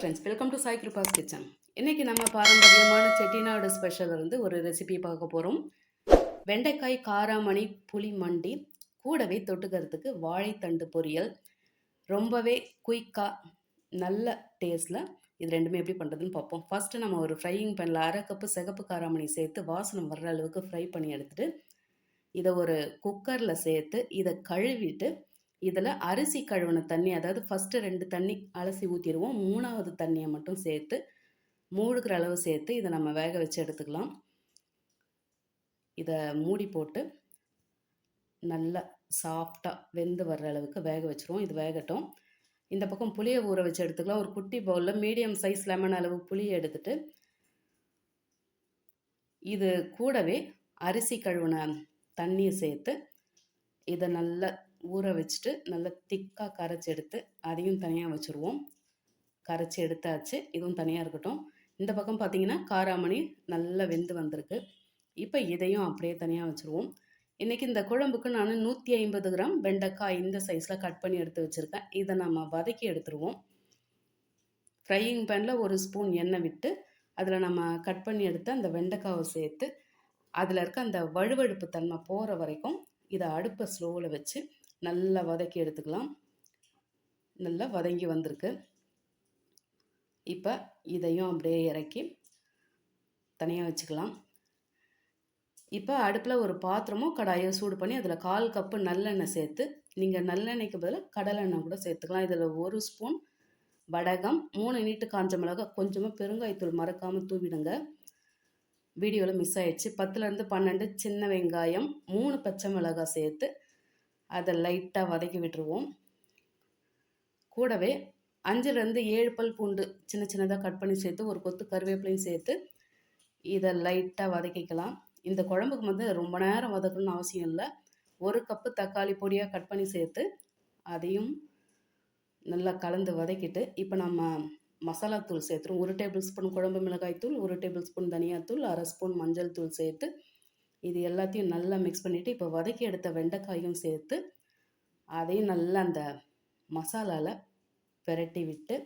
Friends welcome to Sai Kirupa's kitchen இன்றைக்கி நம்ம பாரம்பரியமான செட்டிநாடு ஸ்பெஷல் இருந்து ஒரு ரெசிபி பார்க்க போகிறோம் வெண்டைக்காய் காராமணி புளி மண்டி கூடவே தொட்டுக்கிறதுக்கு வாழைத்தண்டு பொரியல். ரொம்பவே குயிக்காக நல்ல டேஸ்ட்டில் இது ரெண்டுமே எப்படி பண்ணுறதுன்னு பார்ப்போம். ஃபஸ்ட்டு நம்ம ஒரு ஃப்ரையிங் பேனில் அரை கப்பு சிகப்பு காராமணி சேர்த்து வாசனம் வர்ற அளவுக்கு ஃப்ரை பண்ணி எடுத்துகிட்டு இதை ஒரு குக்கரில் சேர்த்து இதை கழுவிட்டு இதில் அரிசி கழுவின தண்ணி அதாவது ஃபஸ்ட்டு ரெண்டு தண்ணி அலசி ஊற்றிடுவோம் மூணாவது தண்ணியை மட்டும் சேர்த்து மூழ்கிற அளவு சேர்த்து இதை நம்ம வேக வச்சு எடுத்துக்கலாம். இதை மூடி போட்டு நல்லா சாஃப்டாக வெந்து வர்ற அளவுக்கு வேக வச்சுருவோம். இது வேகட்டும். இந்த பக்கம் புளியை ஊற வச்சு எடுத்துக்கலாம். ஒரு குட்டி பவுலில் மீடியம் சைஸ் லெமன் அளவு புளியை எடுத்துட்டு இது கூடவே அரிசி கழுவின தண்ணியை சேர்த்து இதை நல்லா ஊற வச்சுட்டு நல்லா திக்காக கரைச்சி எடுத்து அதையும் தனியாக வச்சுருவோம். கரைச்சி எடுத்தாச்சு. இதுவும் தனியாக இருக்கட்டும். இந்த பக்கம் பார்த்தீங்கன்னா காராமணி நல்லா வெந்து வந்திருக்கு. இப்போ இதையும் அப்படியே தனியாக வச்சுருவோம். இன்றைக்கி இந்த குழம்புக்கு நான் நூற்றி ஐம்பது கிராம் வெண்டைக்காய் இந்த சைஸில் கட் பண்ணி எடுத்து வச்சுருக்கேன். இதை நம்ம வதக்கி எடுத்துருவோம். ஃப்ரையிங் பேனில் ஒரு ஸ்பூன் எண்ணெய் விட்டு அதில் நம்ம கட் பண்ணி எடுத்து அந்த வெண்டைக்காவை சேர்த்து அதில் இருக்க அந்த வழுவழுப்பு தன்மை போகிற வரைக்கும் இதை அடுப்பை ஸ்லோவில் வச்சு நல்லா வதக்கி எடுத்துக்கலாம். நல்லா வதங்கி வந்திருக்கு. இப்போ இதையும் அப்படியே இறக்கி தனியாக வச்சுக்கலாம். இப்போ அடுப்பில் ஒரு பாத்திரமும் கடாயோ சூடு பண்ணி அதில் கால் கப்பு நல்லெண்ணெய் சேர்த்து நீங்கள் நல்லெண்ணெய்க்கு பதிலாக கடலெண்ணெய் கூட சேர்த்துக்கலாம். இதில் ஒரு ஸ்பூன் வடகம் மூணு நீட்டு காஞ்ச மிளகாய் கொஞ்சமாக பெருங்காயத்தூள் மறக்காமல் தூவிடுங்க. வீடியோவில் மிஸ் ஆயிடுச்சு. பத்துலேருந்து பன்னெண்டு சின்ன வெங்காயம் மூணு பச்சை மிளகாய் சேர்த்து அதை லைட்டாக வதக்கி விட்டுருவோம். கூடவே அஞ்சுலேருந்து ஏழு பல் பூண்டு சின்ன சின்னதாக கட் பண்ணி சேர்த்து ஒரு கொத்து கருவேப்பிலையும் சேர்த்து இதை லைட்டாக வதக்கிக்கலாம். இந்த குழம்புக்கு வந்து ரொம்ப நேரம் வதக்கணும்னு அவசியம் இல்லை. ஒரு கப்பு தக்காளி பொடியாக கட் பண்ணி சேர்த்து அதையும் நல்லா கலந்து வதக்கிட்டு இப்போ நம்ம மசாலா தூள் சேர்த்துருவோம். ஒரு டேபிள் ஸ்பூன் குழம்பு மிளகாய் தூள் ஒரு டேபிள் ஸ்பூன் தனியாத்தூள் அரை ஸ்பூன் மஞ்சள் தூள் சேர்த்து இது எல்லாத்தையும் நல்லா மிக்ஸ் பண்ணிவிட்டு இப்போ வதக்கி எடுத்த வெண்டைக்காயும் சேர்த்து அதையும் நல்லா அந்த மசாலாவில் பெரட்டி விட்டு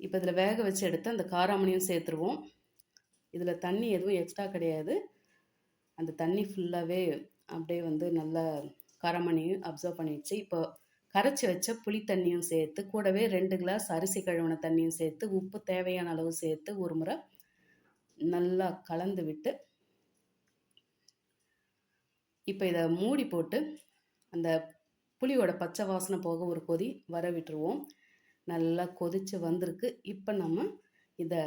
இப்போ இதில் வேக வச்சு எடுத்து அந்த காராமணியும் சேர்த்துருவோம். இதில் தண்ணி எதுவும் எக்ஸ்ட்ரா கிடையாது. அந்த தண்ணி ஃபுல்லாகவே அப்படியே வந்து நல்லா காராமணியும் அப்சர்வ் பண்ணிடுச்சு இப்போ கரைச்சி வச்ச புளி தண்ணியும் சேர்த்து கூடவே ரெண்டு கிளாஸ் அரிசி கழுவின தண்ணியும் சேர்த்து உப்பு தேவையான அளவு சேர்த்து ஒரு முறை நல்லா கலந்து விட்டு இப்போ இதை மூடி போட்டு அந்த புளியோட பச்சை வாசனை போக ஒரு கொதி வர விட்டுருவோம். நல்லா கொதித்து வந்திருக்கு. இப்போ நம்ம இதை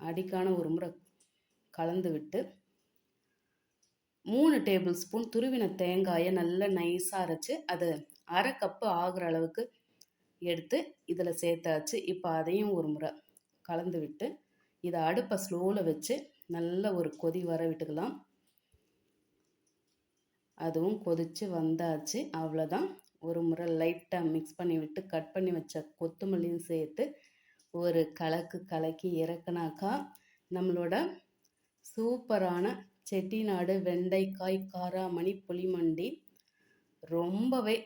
அடிக்கான ஒரு முறை கலந்து விட்டு மூணு டேபிள் ஸ்பூன் துருவின தேங்காயை நல்லா நைஸாக அரைச்சி அது அரை கப்பு ஆகிற அளவுக்கு எடுத்து இதில் சேர்த்தாச்சு. இப்போ அதையும் ஒரு முறை கலந்து விட்டு இதை அடுப்பை ஸ்லோவில் வச்சு நல்ல ஒரு கொதி வர விட்டுக்கலாம். அதுவும் கொதித்து வந்தாச்சு. அவ்வளோதான் ஒரு முறை லைட்டாக மிக்ஸ் பண்ணி விட்டு கட் பண்ணி வச்ச கொத்தமல்லியும் சேர்த்து ஒரு கலக்கு கலக்கி இறக்குனாக்கா நம்மளோட சூப்பரான செட்டிநாடு வெண்டைக்காய் காராமணி புளிமண்டி ரொம்பவே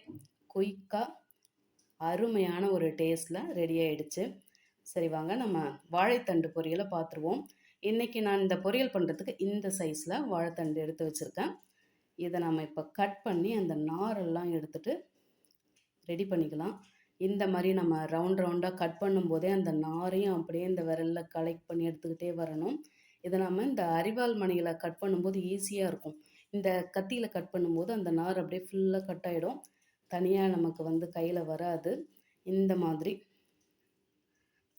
குயிக்காக அருமையான ஒரு டேஸ்ட்டில் ரெடி ஆகிடுச்சு சரி வாங்க நம்ம வாழைத்தண்டு பொரியலை பார்த்துருவோம் இன்றைக்கி நான் இந்த பொரியல் பண்ணுறதுக்கு இந்த சைஸில் வாழைத்தண்டு எடுத்து வச்சுருக்கேன். இதை நம்ம இப்போ கட் பண்ணி அந்த நாரெல்லாம் எடுத்துகிட்டு ரெடி பண்ணிக்கலாம். இந்த மாதிரி நம்ம ரவுண்ட் ரவுண்டாக கட் பண்ணும்போதே அந்த நாரையும் அப்படியே இந்த விரலில் கலெக்ட் பண்ணி எடுத்துக்கிட்டே வரணும். இதை நம்ம இந்த அரிவாள் மணியில் கட் பண்ணும்போது ஈஸியாக இருக்கும். இந்த கத்தியில் கட் பண்ணும்போது அந்த நார் அப்படியே ஃபுல்லாக கட் ஆகிடும் தனியாக நமக்கு வந்து கையில் வராது. இந்த மாதிரி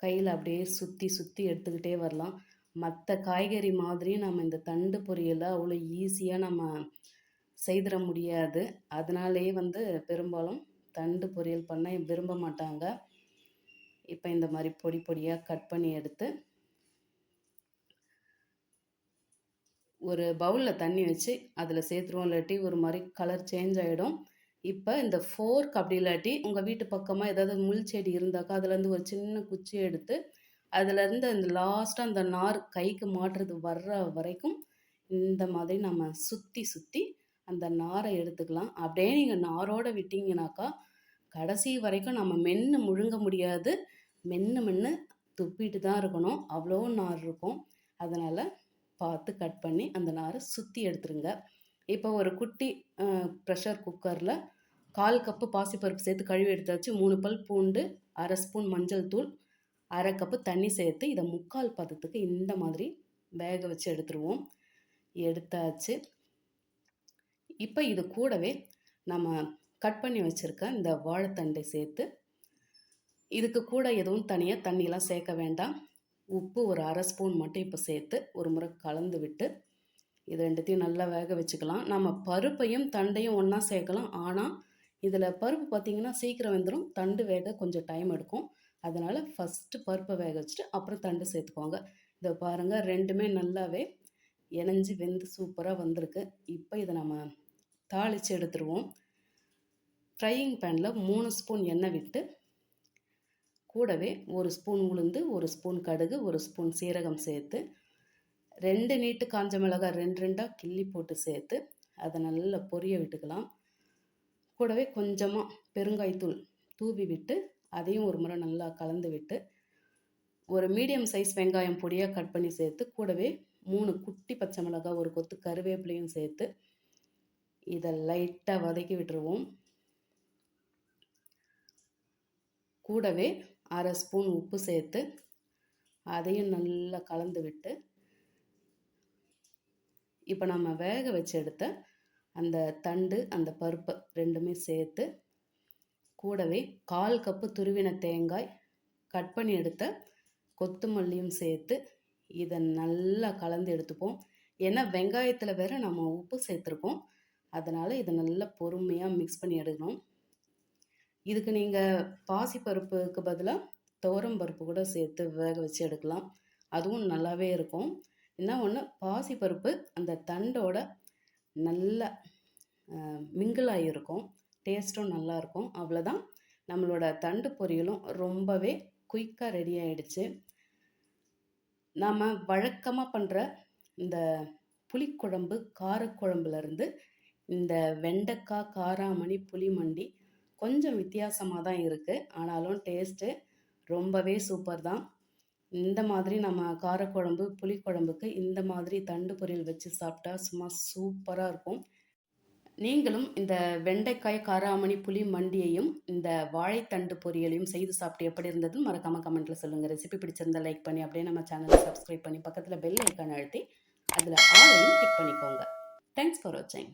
கையில் அப்படியே சுற்றி சுற்றி எடுத்துக்கிட்டே வரலாம். மற்ற காய்கறி மாதிரியும் நம்ம இந்த தண்டு பொரியலை அவ்வளோ ஈஸியாக நம்ம செய்திட முடியாது. அதனாலேயே வந்து பெரும்பாலும் தண்டு பொரியல் பண்ண விரும்ப மாட்டாங்க. இப்போ இந்த மாதிரி பொடி பொடியாக கட் பண்ணி எடுத்து ஒரு பவுலில் தண்ணி வச்சு அதில் சேர்த்துருவோம். இல்லாட்டி ஒரு மாதிரி கலர் சேஞ்ச் ஆகிடும் இப்போ இந்த ஃபோர்க் அப்படி இல்லாட்டி உங்கள் வீட்டு பக்கமாக ஏதாவது முள் செடி இருந்தாக்கா அதுலேருந்து ஒரு சின்ன குச்சி எடுத்து அதுலேருந்து அந்த லாஸ்ட்டாக அந்த நார் கைக்கு மாட்டுறது வர்ற வரைக்கும் இந்த மாதிரி நம்ம சுற்றி சுற்றி அந்த நாரை எடுத்துக்கலாம். அப்படியே நீங்கள் நாரோடு விட்டிங்கனாக்கா கடைசி வரைக்கும் நம்ம மென்று முழுங்க முடியாது. மென்று மென்று துப்பிட்டு தான் இருக்கணும். அவ்வளோ நார் இருக்கும். அதனால் பார்த்து கட் பண்ணி அந்த நாரை சுற்றி எடுத்துருங்க. இப்போ ஒரு குட்டி ப்ரெஷர் குக்கரில் கால் கப்பு பாசிப்பருப்பு சேர்த்து கழுவி எடுத்தாச்சு மூணு பல் பூண்டு அரை ஸ்பூன் மஞ்சள் தூள் அரை கப்பு தண்ணி சேர்த்து இதை முக்கால் பதத்துக்கு இந்த மாதிரி வேக வச்சு எடுத்துருவோம். எடுத்தாச்சு. இப்போ இது கூடவே நம்ம கட் பண்ணி வச்சுருக்க இந்த வாழைத்தண்டை சேர்த்து இதுக்கு கூட எதுவும் தனியாக தண்ணியெலாம் சேர்க்க வேண்டாம். உப்பு ஒரு அரை ஸ்பூன் மட்டும் இப்போ சேர்த்து ஒரு முறை கலந்து விட்டு இது ரெண்டுத்தையும் நல்லா வேக வச்சுக்கலாம். நம்ம பருப்பையும் தண்டையும் ஒன்றா சேர்க்கலாம். ஆனால் இதில் பருப்பு பார்த்திங்கன்னா சீக்கிரம் வெந்துடும் தண்டு வேக கொஞ்சம் டைம் எடுக்கும். அதனால் ஃபஸ்ட்டு பருப்பை வேக வச்சுட்டு அப்புறம் தண்டு சேர்த்துக்கோங்க இதை பாருங்கள் ரெண்டுமே நல்லாவே இணைஞ்சி வெந்து சூப்பராக வந்திருக்கு. இப்போ இதை நம்ம தாளித்து எடுத்துருவோம். ஃப்ரையிங் பேனில் மூணு ஸ்பூன் எண்ணெய் விட்டு கூடவே ஒரு ஸ்பூன் உளுந்து ஒரு ஸ்பூன் கடுகு ஒரு ஸ்பூன் சீரகம் சேர்த்து ரெண்டு நீட்டு காஞ்ச மிளகாய் ரெண்டு ரெண்டாக கிள்ளி போட்டு சேர்த்து அதை நல்லா பொரிய விட்டுக்கலாம். கூடவே கொஞ்சமாக பெருங்காய்த்தூள் தூவி விட்டு அதையும் ஒரு முறை நல்லா கலந்து விட்டு ஒரு மீடியம் சைஸ் வெங்காயம் பொடியாக கட் பண்ணி சேர்த்து கூடவே மூணு குட்டி பச்சை மிளகாய் ஒரு கொத்து கருவேப்பிலையும் சேர்த்து இதை லைட்டாக வதக்கி விட்டுருவோம். கூடவே அரை ஸ்பூன் உப்பு சேர்த்து அதையும் நல்லா கலந்து விட்டு இப்போ நம்ம வேக வச்சு எடுத்த அந்த தண்டு அந்த பருப்பு ரெண்டுமே சேர்த்து கூடவே கால் கப்பு துருவின தேங்காய் கட் பண்ணி எடுத்த கொத்தமல்லியும் சேர்த்து இதை நல்லா கலந்து எடுத்துப்போம். ஏன்னா வெங்காயத்தில் வேற நம்ம உப்பு சேர்த்துருக்கோம். அதனால் இதை நல்லா பொறுமையாக மிக்ஸ் பண்ணி எடுக்கணும். இதுக்கு நீங்கள் பாசிப்பருப்புக்கு பதிலாக துவரம் பருப்பு கூட சேர்த்து வேக வச்சு எடுக்கலாம். அதுவும் நல்லாவே இருக்கும். என்ன ஒன்று பாசிப்பருப்பு அந்த தண்டோட நல்ல மிங்கிள் ஆகியிருக்கும் டேஸ்ட்டும் நல்லாயிருக்கும். அவ்வளோதான். நம்மளோட தண்டு பொரியலும் ரொம்பவே குயிக்காக ரெடி ஆகிடுச்சு நாம் வழக்கமாக பண்ணுற இந்த புளிக்குழம்பு காரக்குழம்புலேருந்து இந்த வெண்டைக்காய் காராமணி புளிமண்டி கொஞ்சம் வித்தியாசமாக தான் இருக்குது ஆனாலும் டேஸ்ட்டு ரொம்பவே சூப்பர் தான் இந்த மாதிரி நம்ம காரக்குழம்பு புளிக்குழம்புக்கு இந்த மாதிரி தண்டு பொரியல் வச்சு சாப்பிட்டா சும்மா சூப்பராக இருக்கும். நீங்களும் இந்த வெண்டைக்காய் காராமணி புளி மண்டியையும் இந்த வாழைத்தண்டு பொரியலையும் செய்து சாப்பிட்டு எப்படி இருந்ததுன்னு மறக்காமல் கமெண்ட்டில் சொல்லுங்கள் ரெசிபி பிடிச்சிருந்தா லைக் பண்ணி அப்படியே நம்ம சேனலை சப்ஸ்கிரைப் பண்ணி பக்கத்தில் பெல் ஐக்கான் அழுத்தி அதில் ஆலையும் கிளிக் பண்ணிக்கோங்க. தேங்க்ஸ் ஃபார் வாட்சிங்